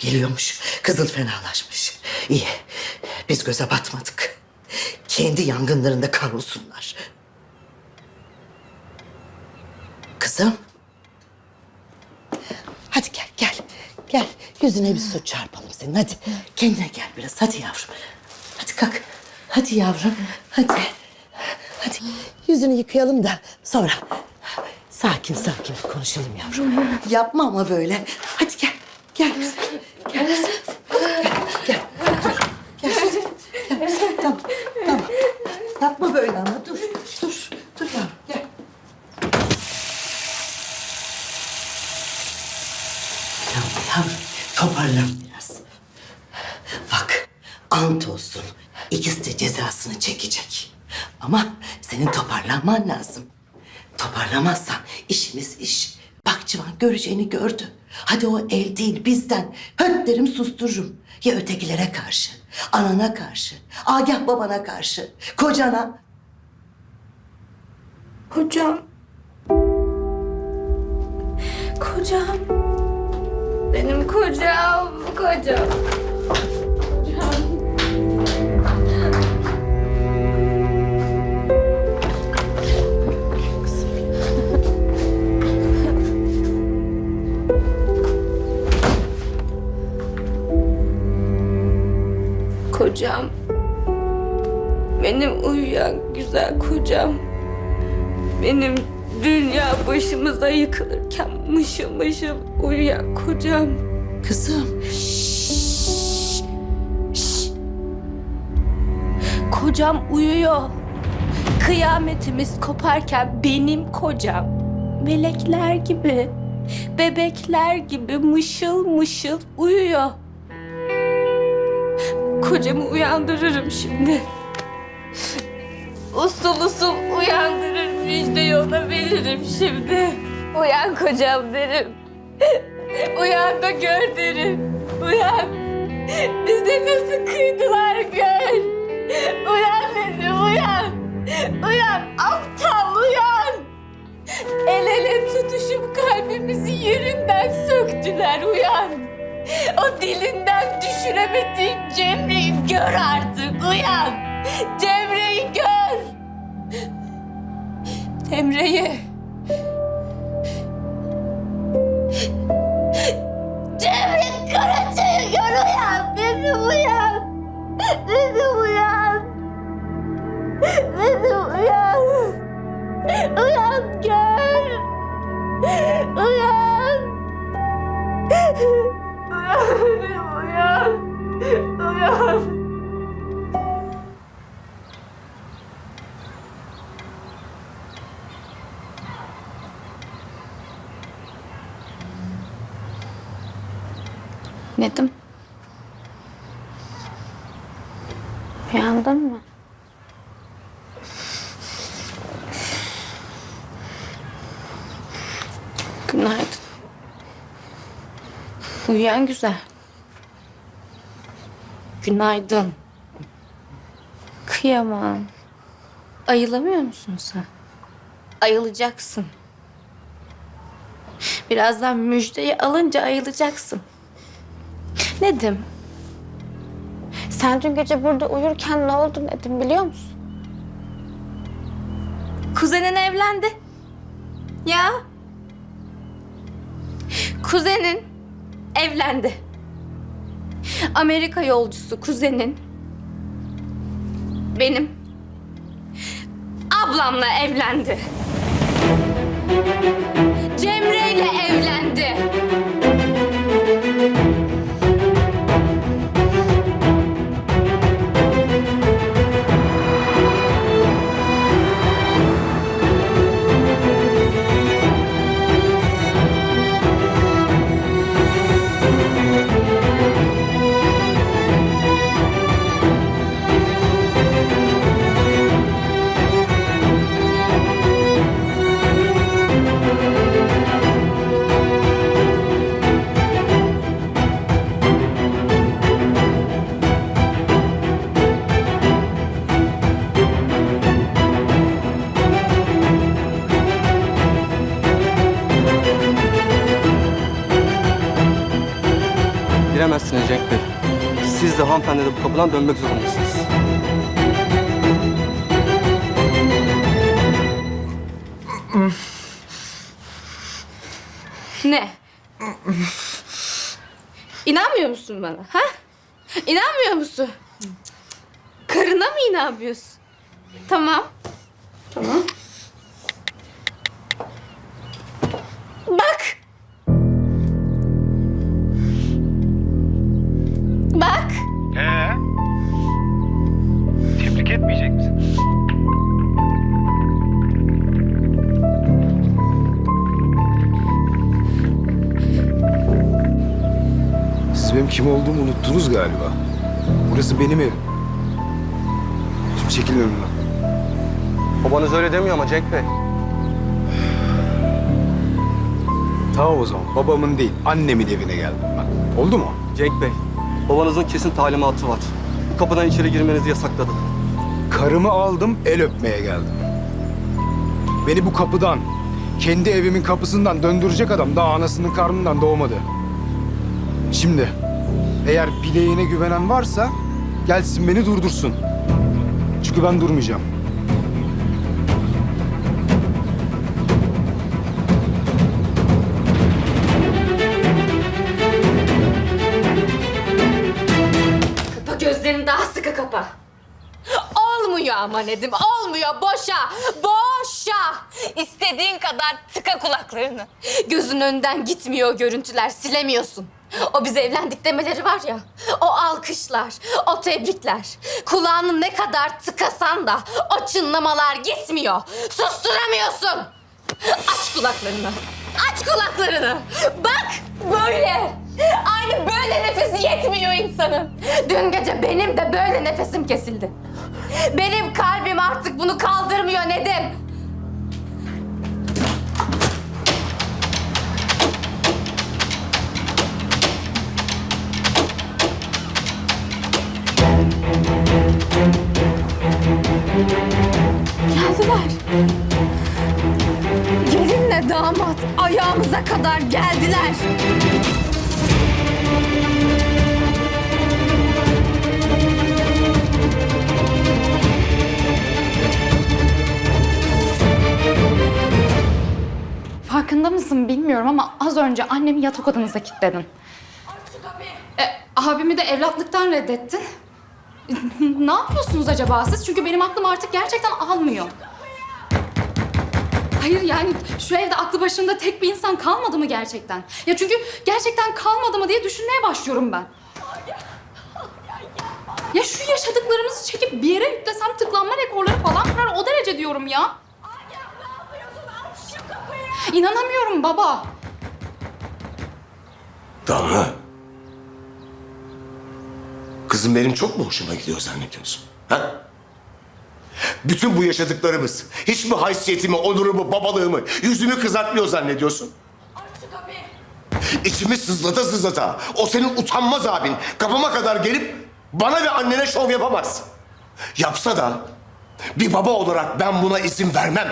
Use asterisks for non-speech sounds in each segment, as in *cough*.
geliyormuş. Kızıl fenalaşmış. İyi. Biz göze batmadık. Kendi yangınlarında kavrulsunlar. Kızım. Hadi gel gel. Gel. Yüzüne bir su çarpalım senin. Hadi. Kendine gel biraz. Hadi yavrum. Hadi kalk. Hadi yavrum. Hadi. Hadi. Yüzünü yıkayalım da sonra sakin sakin konuşalım yavrum. Yapma ama böyle. Hadi gel. Gel güzel. Gel. Gel. Gel. Tamam. Tamam. Yapma böyle ama dur. Dur. Dur yavrum. Gel. Tamam yavrum. Toparlan biraz. Bak ant olsun. İkisi de cezasını çekecek. Ama senin toparlanman lazım. Toparlamazsan işimiz iş. Bak Civan göreceğini gördü. Hadi o el değil bizden. Höt derim sustururum. Ya ötekilere karşı, anana karşı, Agah babana karşı, kocana. Kocam. Kocam. Benim kocam. Kocam. Mışıl mışıl uyuyan kocam. Kızım, Kocam uyuyor. Kıyametimiz koparken benim kocam. Melekler gibi, bebekler gibi mışıl mışıl uyuyor. Kocamı uyandırırım şimdi. Usul usul uyandırır müjdeyi ona veririm şimdi. Uyan kocam derim. Uyan da gör derim. Uyan. Bize nasıl kıydılar gör. Uyan dedim uyan. Uyan aptal uyan. El ele tutuşup kalbimizi yerinden söktüler uyan. O dilinden düşüremediğin Cemre'yi gör artık uyan. Cemre'yi gör. Cemre'yi. Günaydın. Uyuyan güzel. Günaydın. Kıyamam. Ayılamıyor musun sen? Ayılacaksın. Birazdan müjdeyi alınca ayılacaksın. Nedim? Sen dün gece burada uyurken ne oldu Nedim biliyor musun? Kuzenin evlendi. Ya. Kuzenin evlendi. Amerika yolcusu kuzenin benim ablamla evlendi. Hanımefendi bu kapıdan dönmek zorundasınız. Ne? İnanmıyor musun bana? Ha? İnanmıyor musun? Karına mı inanmıyorsun? Tamam. Tamam. Bak. Benim kim olduğumu unuttunuz galiba. Burası benim evim. Şimdi çekilin önümden. Babanız öyle demiyor ama Cenk Bey. Tamam o zaman. Babamın değil, annemin evine geldim ben. Oldu mu? Cenk Bey, babanızın kesin talimatı var. Bu kapıdan içeri girmenizi yasakladı. Karımı aldım, el öpmeye geldim. Beni bu kapıdan, kendi evimin kapısından döndürecek adam daha anasının karnından doğmadı. Şimdi, eğer bileğine güvenen varsa gelsin beni durdursun. Çünkü ben durmayacağım. Kapa gözlerini daha sıkı kapa. Olmuyor ama Nedim, olmuyor. Boşa, boşa. İstediğin kadar tıka kulaklarını. Gözün önünden gitmiyor görüntüler, silemiyorsun. *laughs* O biz evlendik demeleri var ya, o alkışlar, o tebrikler. Kulağını ne kadar tıkasan da o çınlamalar gitmiyor. Susturamıyorsun. Aç kulaklarını. Aç kulaklarını. Bak böyle. Aynı böyle nefesi yetmiyor insanın. Dün gece benim de böyle nefesim kesildi. Benim kalbim artık bunu kaldırmıyor Nedim. Gelinle damat ayağımıza kadar geldiler. Farkında mısın bilmiyorum ama az önce annemi yatak odanıza kilitledin. E, abimi de evlatlıktan reddettin. ne yapıyorsunuz acaba siz? Çünkü benim aklım artık gerçekten almıyor. Hayır yani şu evde aklı başında tek bir insan kalmadı mı gerçekten? Ya çünkü gerçekten kalmadı mı diye düşünmeye başlıyorum ben. Ya şu yaşadıklarımızı çekip bir yere yüklesem tıklanma rekorları falan kırar o derece diyorum ya. İnanamıyorum baba. Damla. Kızım benim çok mu hoşuma gidiyor zannediyorsun? Ha? Bütün bu yaşadıklarımız hiç mi haysiyetimi, onurumu, babalığımı, yüzümü kızartmıyor zannediyorsun? İçimi sızlata sızlata o senin utanmaz abin kapıma kadar gelip bana ve annene şov yapamaz. Yapsa da bir baba olarak ben buna izin vermem.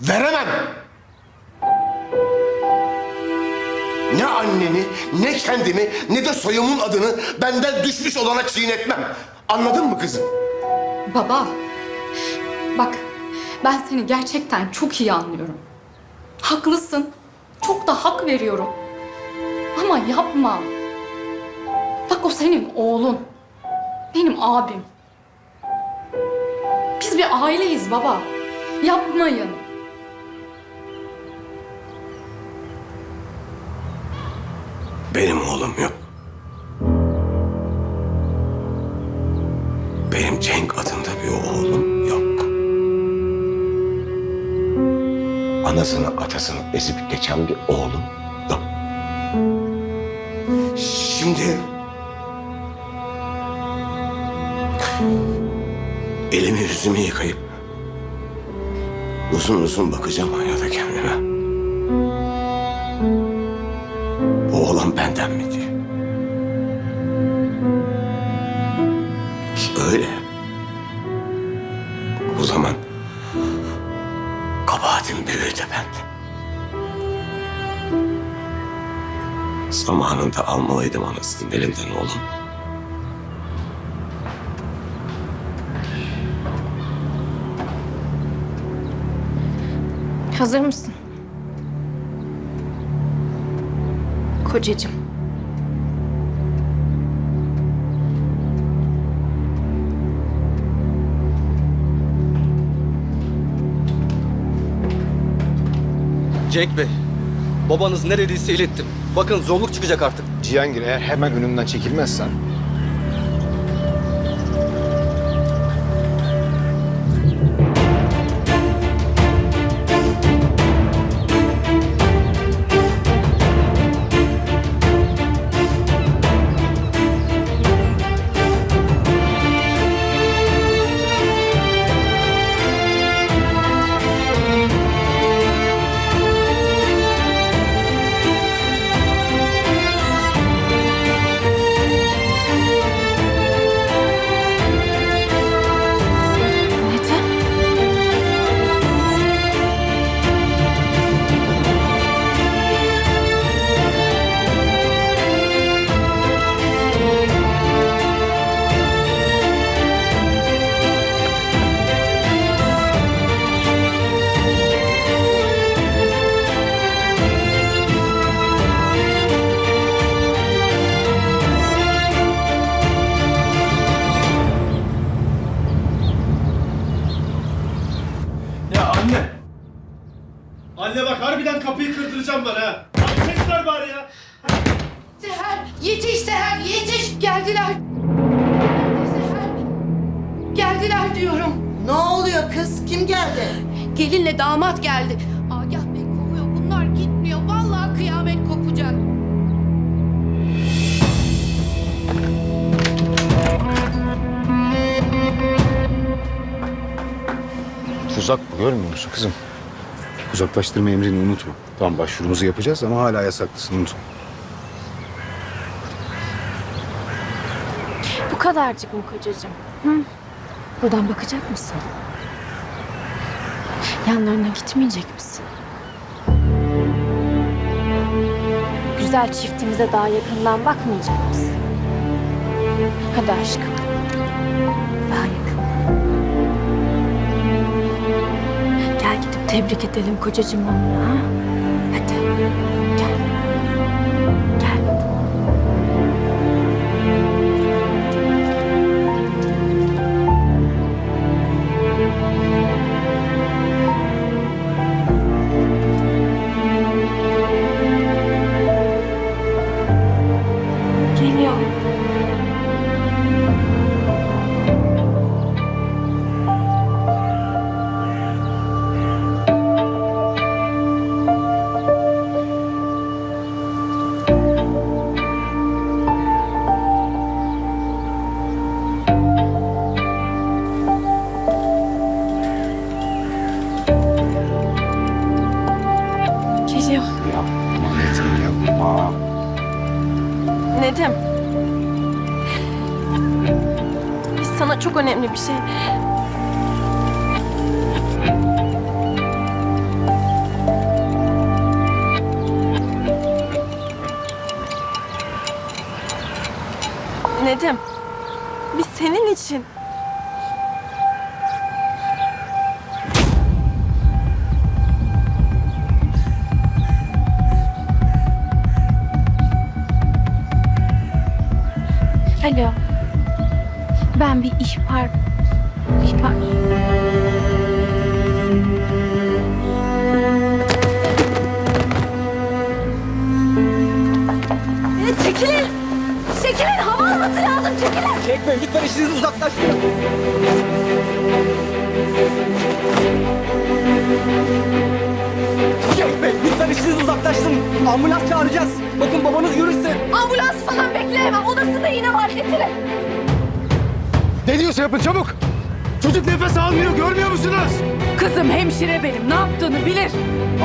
Veremem. Ne anneni, ne kendimi, ne de soyumun adını benden düşmüş olana çiğnetmem. Anladın mı kızım? Baba. Bak ben seni gerçekten çok iyi anlıyorum. Haklısın. Çok da hak veriyorum. Ama yapma. Bak o senin oğlun. Benim abim. Biz bir aileyiz baba. Yapmayın. Benim oğlum yok. Anasını atasını ezip geçen bir oğlum yok. Şimdi... Elimi yüzümü yıkayıp uzun uzun bakacağım hayata kendime. Zamanında almalıydım anasının elinden oğlum. Hazır mısın? Kocacığım. Cenk Bey, babanız neredeyse ilettim. Bakın zorluk çıkacak artık. Cihangir eğer hemen önümden çekilmezsen Geldiler. Geldiler diyorum. Ne oluyor kız? Kim geldi? Gelinle damat geldi. Agah Bey kovuyor, bunlar gitmiyor. Vallahi kıyamet kopacak. tuzak bu görmüyor musun kızım? Uzaklaştırma emrini unutma. Tamam başvurumuzu yapacağız ama hala yasaklısın unutma. Kadarcık mı kocacığım? Hı? Buradan bakacak mısın? Yanlarına gitmeyecek misin? Güzel çiftimize daha yakından bakmayacak mısın? Hadi aşkım. Daha yakın. Gel gidip tebrik edelim kocacığım onu ha? Hadi. Gel. Bir şey. Nedim. Biz senin için. Alo. İhbar... ihbar... Çekilin. Çekilin. Hava alması lazım. Çekilin. Bey lütfen işinizi uzaklaştırın. Bey lütfen işinizi uzaklaştırın. Ambulans çağıracağız. Bakın babanız görürse. Ambulans falan bekleyemem. Odasında iğne var. Getirin. Diyorsa yapın çabuk. Çocuk nefes almıyor görmüyor musunuz? Kızım hemşire benim. Ne yaptığını bilir.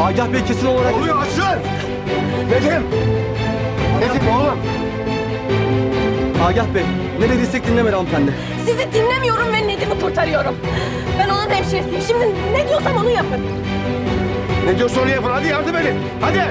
Agah Bey kesin olarak... Oluyor açın. Nedim. Nedim oğlum. Agah Bey ne dediysek dinlemedi hanımefendi. Sizi dinlemiyorum ve Nedim'i kurtarıyorum. Ben onun hemşiresiyim. Şimdi ne diyorsam onu yapın. Ne diyorsa onu yapın hadi yardım edin. Hadi.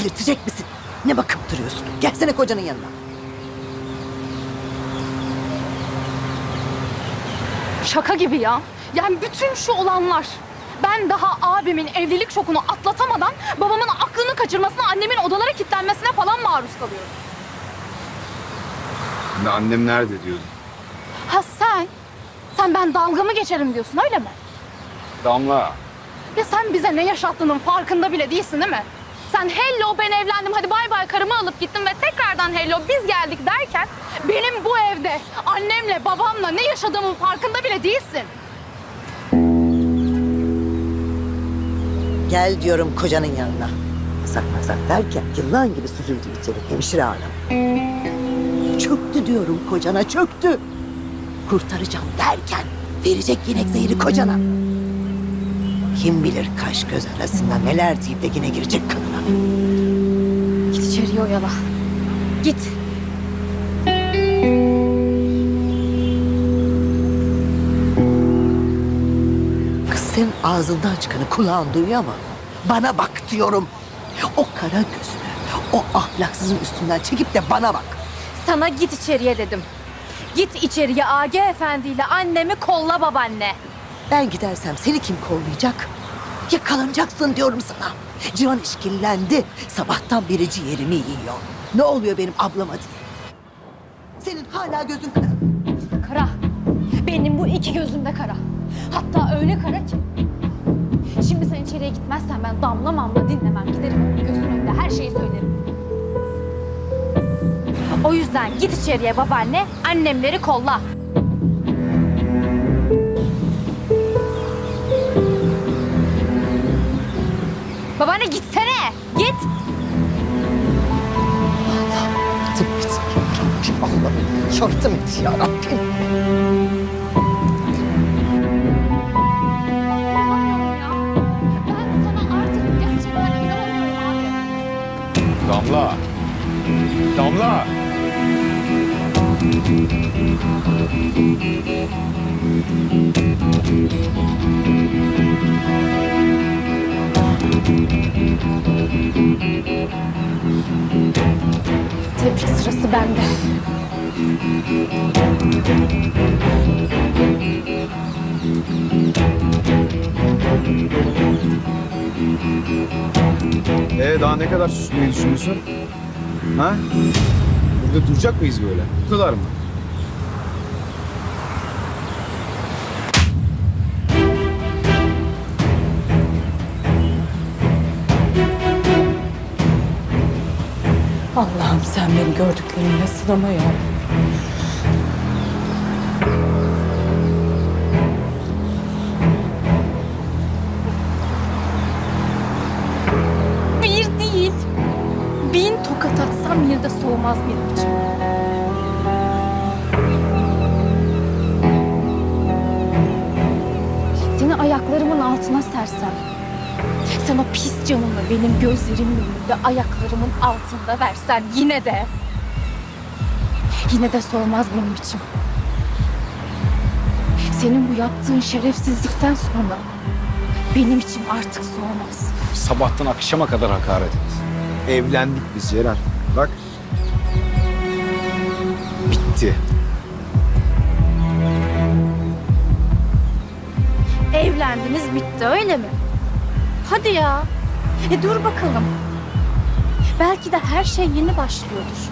Delirtecek misin? Ne bakıp duruyorsun? Gelsene kocanın yanına. Şaka gibi ya. Yani bütün şu olanlar. Ben daha abimin evlilik şokunu atlatamadan babamın aklını kaçırmasına, annemin odalara kilitlenmesine falan maruz kalıyorum. Şimdi annem nerede diyordun? Ha sen? Sen ben dalga mı geçerim diyorsun öyle mi? Damla. Ya sen bize ne yaşattığının farkında bile değilsin değil mi? Sen hello ben evlendim hadi bay bay karımı alıp gittim ve tekrardan hello biz geldik derken benim bu evde annemle babamla ne yaşadığımın farkında bile değilsin. Gel diyorum kocanın yanına. Masak masak derken yılan gibi süzüldü içeri hemşire hanım. Çöktü diyorum kocana çöktü. Kurtaracağım derken verecek yine zehri kocana. Kim bilir kaş göz arasında neler deyip de yine girecek kanına. Git içeriye oyala. Git. Kız senin ağzından çıkanı kulağın duyuyor ama bana bak diyorum. O kara gözünü o ahlaksızın üstünden çekip de bana bak. Sana git içeriye dedim. Git içeriye AG Efendi ile annemi kolla babaanne. Ben gidersem seni kim kollayacak? Yakalanacaksın diyorum sana. Civan işkillendi. Sabahtan beri ciğerimi yiyor. Ne oluyor benim ablama diye. Senin hala gözün kara. Kara. Benim bu iki gözüm de kara. Hatta öyle kara ki. Şimdi sen içeriye gitmezsen ben damla mamla dinlemem. Giderim gözünün önünde her şeyi söylerim. O yüzden git içeriye babaanne, annemleri kolla. Babaanne gitsene, git. Yardım et. Allah'ım yardım et ya Rabbim. Abi. Damla. Damla. Tebrik sırası bende. Ee daha ne kadar susmayı düşünüyorsun? Ha? Burada duracak mıyız böyle? Bu kadar mı? Allah'ım sen beni gördüklerinle sınama ya. Bir değil, bin tokat atsam yine de soğumaz benim için. Seni ayaklarımın altına sersem, sen o pis canını benim gözlerimin önünde ayaklarımın altında versen yine de, yine de soğumaz benim için. Senin bu yaptığın şerefsizlikten sonra benim için artık soğumaz. Sabahtan akşama kadar hakaret et. Evlendik biz Celal. Bak. Bitti. Evlendiniz bitti öyle mi? Hadi ya. E dur bakalım. Belki de her şey yeni başlıyordur.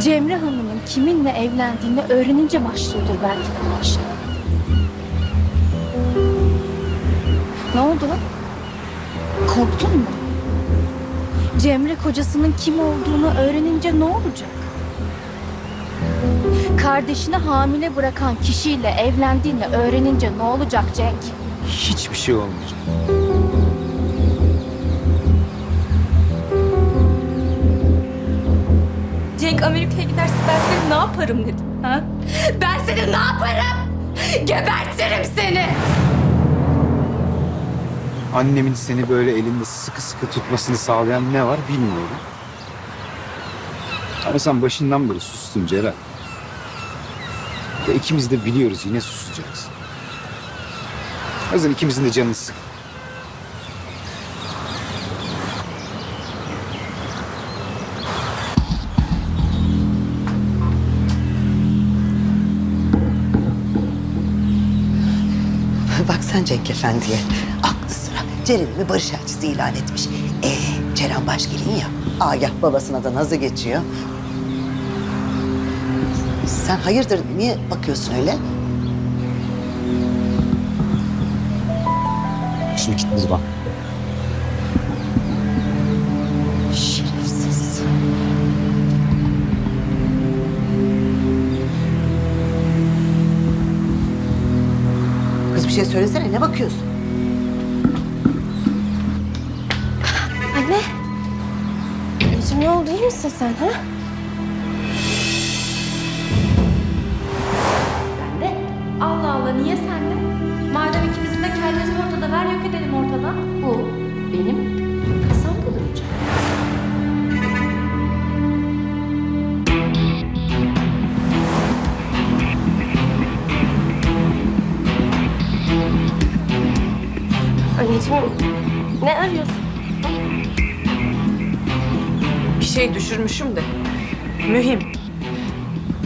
Cemre Hanım'ın kiminle evlendiğini öğrenince başlıyordur belki de her. Ne oldu? Korktun mu? Cemre kocasının kim olduğunu öğrenince ne olacak? Kardeşini hamile bırakan kişiyle evlendiğini öğrenince ne olacak Cenk? Hiçbir şey olmayacak. Cenk Amerika'ya giderse ben seni ne yaparım dedim. Ha? Ben seni ne yaparım? Gebertirim seni. Annemin seni böyle elinde sıkı sıkı tutmasını sağlayan ne var bilmiyorum. Ama sen başından beri sustun Celal. Ve ikimiz de biliyoruz yine susacaksın. O yüzden hani ikimizin de canını sık. *laughs* Bak sen Cenk Efendi'ye. Aklı sıra Ceren'imi barış elçisi ilan etmiş. Ee, Ceren Başgelin ya. Agah babasına da nazı geçiyor. Sen hayırdır niye bakıyorsun öyle? Git buradan. Şerefsiz. Kız bir şey söylesene ne bakıyorsun? Anne. Anneciğim ne oldu iyi misin sen ha? Allah Allah niye de ver yok edelim ortadan. Bu benim kasamda duracak. Anneciğim ne arıyorsun? Bir şey düşürmüşüm de. Mühim.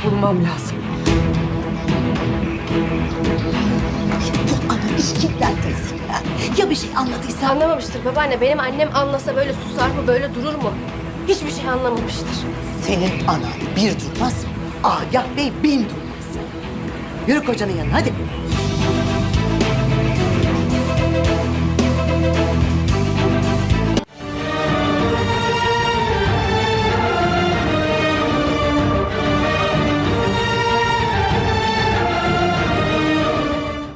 Bulmam lazım. Bu ana işkillendiyse ya. Ya bir şey anladıysa? Anlamamıştır babaanne. Benim annem anlasa böyle susar mı böyle durur mu? Hiçbir şey anlamamıştır. Senin anan bir durmaz, Agah Bey bin durmaz. Yürü kocanın yanına hadi.